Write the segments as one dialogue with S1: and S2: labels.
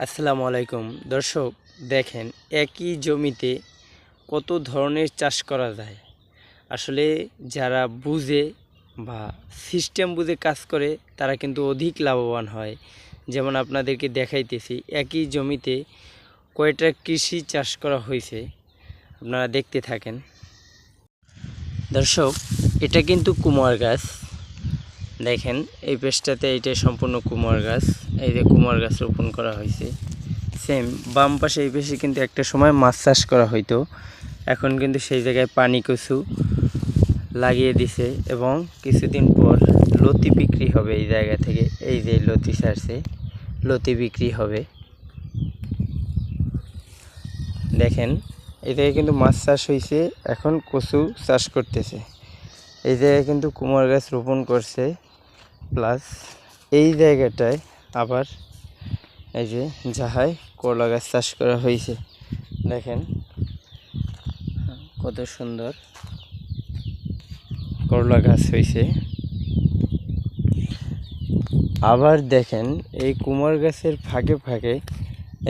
S1: আসসালামু আলাইকুম। দর্শক, দেখেন, একই জমিতে কত ধরনের চাষ করা যায়। আসলে যারা বুঝে বা সিস্টেম বুঝে কাজ করে, তারা কিন্তু অধিক লাভবান হয়। যেমন আপনাদেরকে দেখাইতেছি, একই জমিতে কয়টা কৃষি চাষ করা হয়েছে, আপনারা দেখতে থাকেন। দর্শক, এটা কিন্তু কুমার গাছ। দেখেন, এই পেজটাতে এটা সম্পূর্ণ কুমার গাছ। এই যে কুমার গাছ রোপণ করা হয়েছে। সেম বাম পাশে এই পেশে কিন্তু একটা সময় মাছ চাষ করা হইতো। এখন কিন্তু সেই জায়গায় পানি কচু লাগিয়ে দিছে এবং কিছুদিন পর লতি বিক্রি হবে এই জায়গা থেকে। এই যে লতি সারছে, লতি বিক্রি হবে। দেখেন, এই জায়গায় কিন্তু মাছ চাষ হয়েছে এখন কচু চাষ করতেছে। এই জায়গায় কিন্তু কুমার গাছ রোপণ করছে প্লাস এই জায়গাটায় আবার এই যে যাহাই করলা গাছ চাষ করা হয়েছে, দেখেন। কত সুন্দর করলা গাছ হয়েছে। আবার দেখেন, এই কুমার গাছের ফাঁকে ফাঁকে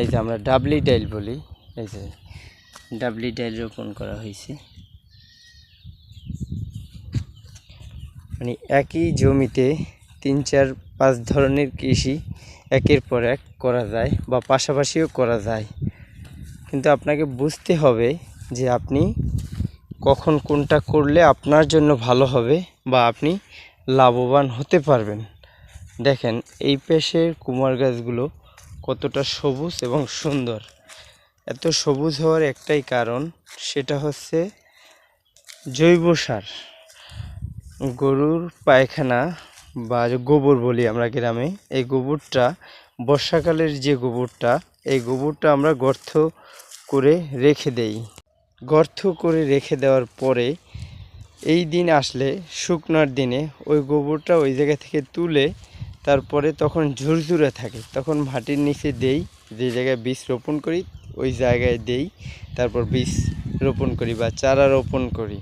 S1: এই যে আমরা ডাবলি ডাইল বলি, এই যে ডাবলি ডাইল রোপণ করা হয়েছে। মানে একই জমিতে তিন চার পাঁচ ধরনের কৃষি একের পর এক করা যায় বা পাশাপাশিও করা যায়। কিন্তু আপনাকে বুঝতে হবে যে আপনি কখন কোনটা করলে আপনার জন্য ভালো হবে বা আপনি লাভবান হতে পারবেন। দেখেন, এই পেশের কুমার গাছগুলো কতটা সবুজ এবং সুন্দর। এত সবুজ হওয়ার একটাই কারণ সেটা হচ্ছে জৈব সার। গরুর পায়খানা বা গোবর বলি আমরা গ্রামে, এই গোবরটা, বর্ষাকালের যে গোবরটা, এই গোবরটা আমরা গর্ত করে রেখে দেই। গর্ত করে রেখে দেওয়ার পরে এই দিন আসলে শুকনার দিনে ওই গোবরটা ওই জায়গা থেকে তুলে তারপরে তখন ঝুরঝুরে থাকে। তখন মাটির নিচে দেই, যে জায়গায় বীজ রোপণ করি, ওই জায়গায় দেই, তারপর বীজ রোপণ করি বা চারা রোপণ করি।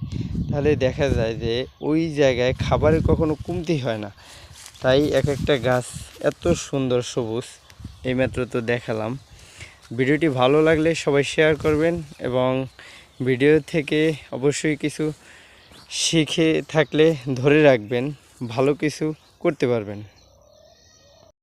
S1: তাহলে দেখা যায় যে ওই জায়গায় খাবারের কখনো কমতি হয় না। তাই এক একটা গাছ এত সুন্দর সবুজ এইমাত্র তো দেখালাম। ভিডিওটি ভালো লাগলে সবাই শেয়ার করবেন এবং ভিডিও থেকে অবশ্যই কিছু শিখে থাকলে ধরে রাখবেন, ভালো কিছু করতে পারবেন।